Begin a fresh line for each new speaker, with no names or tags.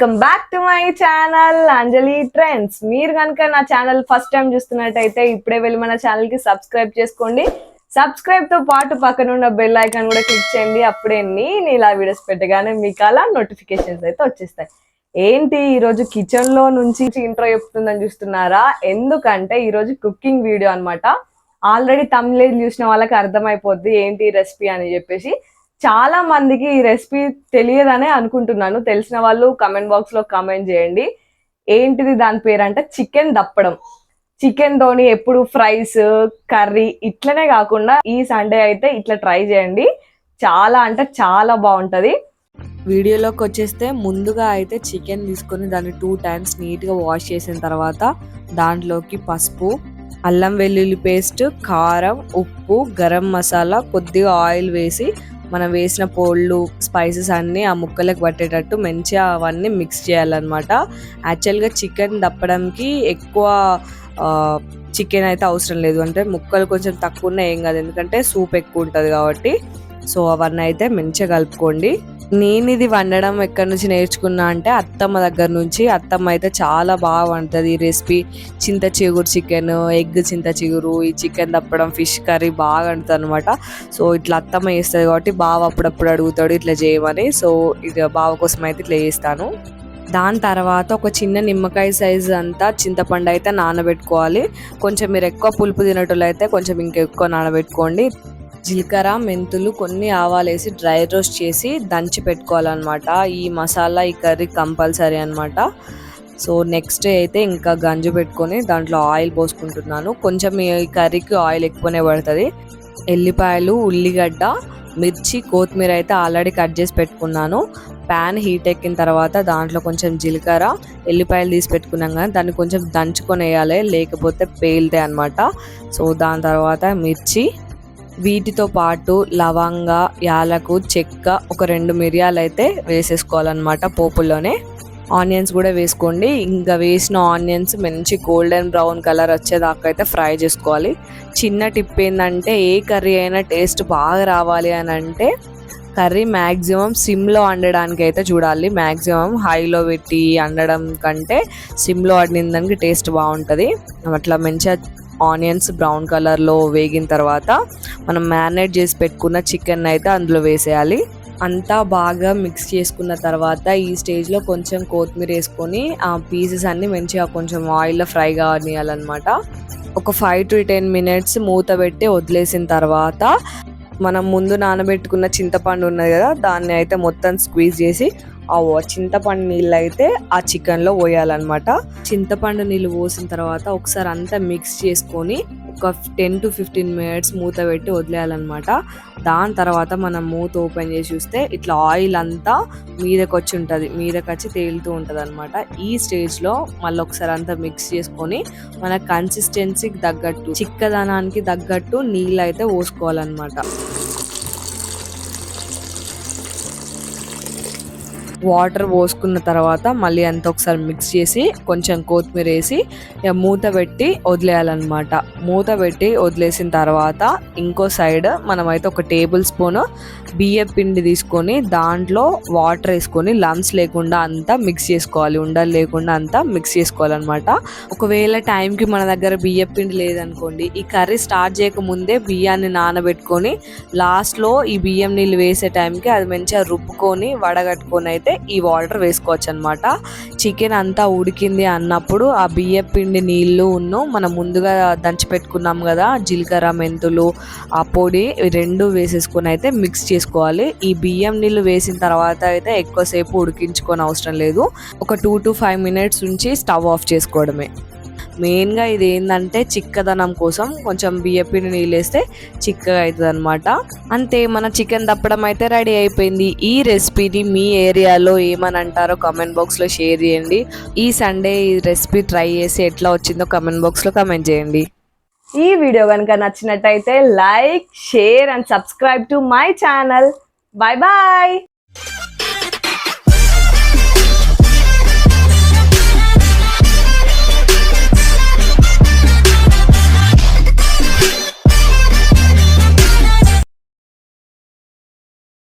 Welcome back to my channel Anjali trends. మీరు కనుక నా ఛానల్ ఫస్ట్ టైం చూస్తున్నట్టయితే ఇప్పుడే వెళ్ళి మన ఛానల్కి సబ్స్క్రైబ్ చేసుకోండి. సబ్స్క్రైబ్తో పాటు పక్కన ఉన్న బెల్ ఐకాన్ కూడా క్లిక్ చేయండి. అప్పుడే నేను ఇలా వీడియోస్ పెట్టగానే మీకు అలా నోటిఫికేషన్స్ అయితే వచ్చేస్తాయి. ఏంటి ఈరోజు కిచెన్లో నుంచి ఇంట్రో చెప్తుందని చూస్తున్నారా? ఎందుకంటే ఈరోజు కుకింగ్ వీడియో అనమాట ఆల్రెడీ తమిళ చూసిన వాళ్ళకి అర్థమైపోద్ది ఏంటి రెసిపీ అని చెప్పేసి. చాలా మందికి ఈ రెసిపీ తెలియదనే అనుకుంటున్నాను. తెలిసిన వాళ్ళు కమెంట్ బాక్స్లో కమెంట్ చేయండి. ఏంటిది దాని పేరు అంటే చికెన్ దప్పడం. చికెన్ తోని ఎప్పుడు ఫ్రైస్ కర్రీ ఇట్లనే కాకుండా ఈ సండే అయితే ఇట్లా ట్రై చేయండి. చాలా అంటే చాలా బాగుంటది.
వీడియోలోకి వచ్చేస్తే ముందుగా అయితే చికెన్ తీసుకొని దాన్ని టూ టైమ్స్ నీట్గా వాష్ చేసిన తర్వాత దాంట్లోకి పసుపు అల్లం వెల్లుల్లి పేస్ట్ కారం ఉప్పు గరం మసాలా కొద్దిగా ఆయిల్ వేసి మనం వేసిన పోళ్ళు స్పైసెస్ అన్నీ ఆ ముక్కలకు పట్టేటట్టు మంచిగా అవన్నీ మిక్స్ చేయాలన్నమాట. యాక్చువల్గా చికెన్ దప్పడానికి ఎక్కువ చికెన్ అయితే అవసరం లేదు. అంటే ముక్కలు కొంచెం తక్కువ ఉన్నాయి ఏం కాదు. ఎందుకంటే సూప్ ఎక్కువ ఉంటుంది కాబట్టి. సో అవన్నీ అయితే మంచిగా కలుపుకోండి. నేను ఇది వండడం ఎక్కడి నుంచి నేర్చుకున్నా అంటే అత్తమ్మ దగ్గర నుంచి. అత్తమ్మ అయితే చాలా బాగా వండుతుంది ఈ రెసిపీ. చింత చిగురు చికెన్ ఎగ్ చింత చిగురు ఈ చికెన్ తప్పడం ఫిష్ కర్రీ బాగా వండుతుంది అనమాట సో ఇట్లా అత్తమ్మ చేస్తుంది కాబట్టి బావ అప్పుడప్పుడు అడుగుతాడు ఇట్లా చేయమని. సో ఇది బావ కోసం అయితే ఇట్లా చేస్తాను. దాని తర్వాత ఒక చిన్న నిమ్మకాయ సైజు అంతా చింతపండు అయితే నానబెట్టుకోవాలి. కొంచెం మీరు ఎక్కువ పులుపు తినేటోళ్ళు అయితే కొంచెం ఇంకెక్కువ నానబెట్టుకోండి. జీలకర్ర మెంతులు కొన్ని ఆవాలు వేసి డ్రై రోస్ట్ చేసి దంచి పెట్టుకోవాలన్నమాట. ఈ మసాలా ఈ కర్రీ కంపల్సరీ అనమాట సో నెక్స్ట్ డే అయితే ఇంకా గంజు పెట్టుకొని దాంట్లో ఆయిల్ పోసుకుంటున్నాను. కొంచెం ఈ కర్రీకి ఆయిల్ ఎక్కువనే పడుతుంది. ఎల్లిపాయలు ఉల్లిగడ్డ మిర్చి కొత్తిమీర అయితే ఆల్రెడీ కట్ చేసి పెట్టుకున్నాను. ప్యాన్ హీట్ ఎక్కిన తర్వాత దాంట్లో కొంచెం జీలకర్ర ఎల్లిపాయలు తీసి పెట్టుకున్నాం కానీ దాన్ని కొంచెం దంచుకొని వేయాలి లేకపోతే పేలుతాయి అనమాట సో దాని తర్వాత మిర్చి వీటితో పాటు లవంగ యాలకు చెక్క ఒక రెండు మిరియాలు అయితే వేసేసుకోవాలన్నమాట పోపులోనే. ఆనియన్స్ కూడా వేసుకోండి. ఇంకా వేసిన ఆనియన్స్ మంచి గోల్డెన్ బ్రౌన్ కలర్ వచ్చేదాకా అయితే ఫ్రై చేసుకోవాలి. చిన్న టిప్ ఏంటంటే ఏ కర్రీ అయినా టేస్ట్ బాగా రావాలి అని అంటే కర్రీ మ్యాక్సిమం సిమ్లో వండడానికి అయితే చూడాలి. మ్యాక్సిమం హైలో పెట్టి వండడం కంటే సిమ్లో వండిన దానికి టేస్ట్ బాగుంటుంది. అట్లా మంచిగా ఆనియన్స్ బ్రౌన్ కలర్లో వేగిన తర్వాత మనం మ్యారినేట్ చేసి పెట్టుకున్న చికెన్ అయితే అందులో వేసేయాలి. అంతా బాగా మిక్స్ చేసుకున్న తర్వాత ఈ స్టేజ్లో కొంచెం కొత్తిమీర వేసుకొని ఆ పీసెస్ అన్ని మంచిగా కొంచెం ఆయిల్లో ఫ్రై కానియాలన్నమాట ఒక ఫైవ్ టు టెన్ మినిట్స్ మూత పెట్టి వదిలేసిన తర్వాత మనం ముందు నానబెట్టుకున్న చింతపండు ఉన్నది కదా దాన్ని అయితే మొత్తం స్క్వీజ్ చేసి ఆ చింతపండు నీళ్ళు అయితే ఆ చికెన్లో పోయాలన్నమాట. చింతపండు నీళ్ళు పోసిన తర్వాత ఒకసారి అంతా మిక్స్ చేసుకొని ఒక టెన్ టు ఫిఫ్టీన్ మినిట్స్ మూత పెట్టి వదిలేయాలన్నమాట. దాని తర్వాత మనం మూత ఓపెన్ చేసి చూస్తే ఇట్లా ఆయిల్ అంతా మీదకి వచ్చి ఉంటుంది. మీదకి వచ్చి తేలుతూ ఉంటుంది అనమాట ఈ స్టేజ్లో మళ్ళీ ఒకసారి అంతా మిక్స్ చేసుకొని మన కన్సిస్టెన్సీకి తగ్గట్టు చిక్కదనానికి తగ్గట్టు నీళ్ళు అయితే పోసుకోవాలన్నమాట. వాటర్ పోసుకున్న తర్వాత మళ్ళీ అంత ఒకసారి మిక్స్ చేసి కొంచెం కొత్తిమీర వేసి ఇక మూత పెట్టి వదిలేయాలన్నమాట. మూత పెట్టి వదిలేసిన తర్వాత ఇంకో సైడ్ మనమైతే ఒక టేబుల్ స్పూన్ బియ్య పిండి తీసుకొని దాంట్లో వాటర్ వేసుకొని లంప్స్ లేకుండా అంతా మిక్స్ చేసుకోవాలి. ఉండలు లేకుండా అంతా మిక్స్ చేసుకోవాలన్నమాట. ఒకవేళ టైంకి మన దగ్గర బియ్య పిండి లేదనుకోండి ఈ కర్రీ స్టార్ట్ చేయకముందే బియ్యాన్ని నానబెట్టుకొని లాస్ట్లో ఈ బియ్యం నీళ్ళు వేసే టైంకి అది మంచిగా రుబ్బుకొని వడగట్టుకొని అయితే ఈ వాటర్ వేసుకోవచ్చు అనమాట చికెన్ అంతా ఉడికింది అన్నప్పుడు ఆ బియ్య పిండి నీళ్ళు ఉన్ను మనం ముందుగా దంచి పెట్టుకున్నాం కదా జీలకర్ర మెంతులు ఆ పొడి రెండు వేసేసుకొని అయితే మిక్స్ చేసుకోవాలి. ఈ బియ్యం నీళ్ళు వేసిన తర్వాత అయితే ఎక్కువసేపు ఉడికించుకొని అవసరం లేదు. ఒక టూ టు ఫైవ్ మినిట్స్ ఉంచి స్టవ్ ఆఫ్ చేసుకోవడమే. మెయిన్గా ఇది ఏంటంటే చిక్కదనం కోసం కొంచెం బియ్యపిండి నీళ్ళు వేస్తే చిక్కగా అవుతుంది అనమాట అంతే మన చికెన్ తప్పడం అయితే రెడీ అయిపోయింది. ఈ రెసిపీని మీ ఏరియాలో ఏమని అంటారో కమెంట్ బాక్స్లో షేర్ చేయండి. ఈ సండే ఈ రెసిపీ ట్రై చేసి ఎట్లా వచ్చిందో కమెంట్ బాక్స్లో కమెంట్ చేయండి.
ఈ వీడియో కనుక నచ్చినట్టయితే like share and subscribe to my channel. Bye bye!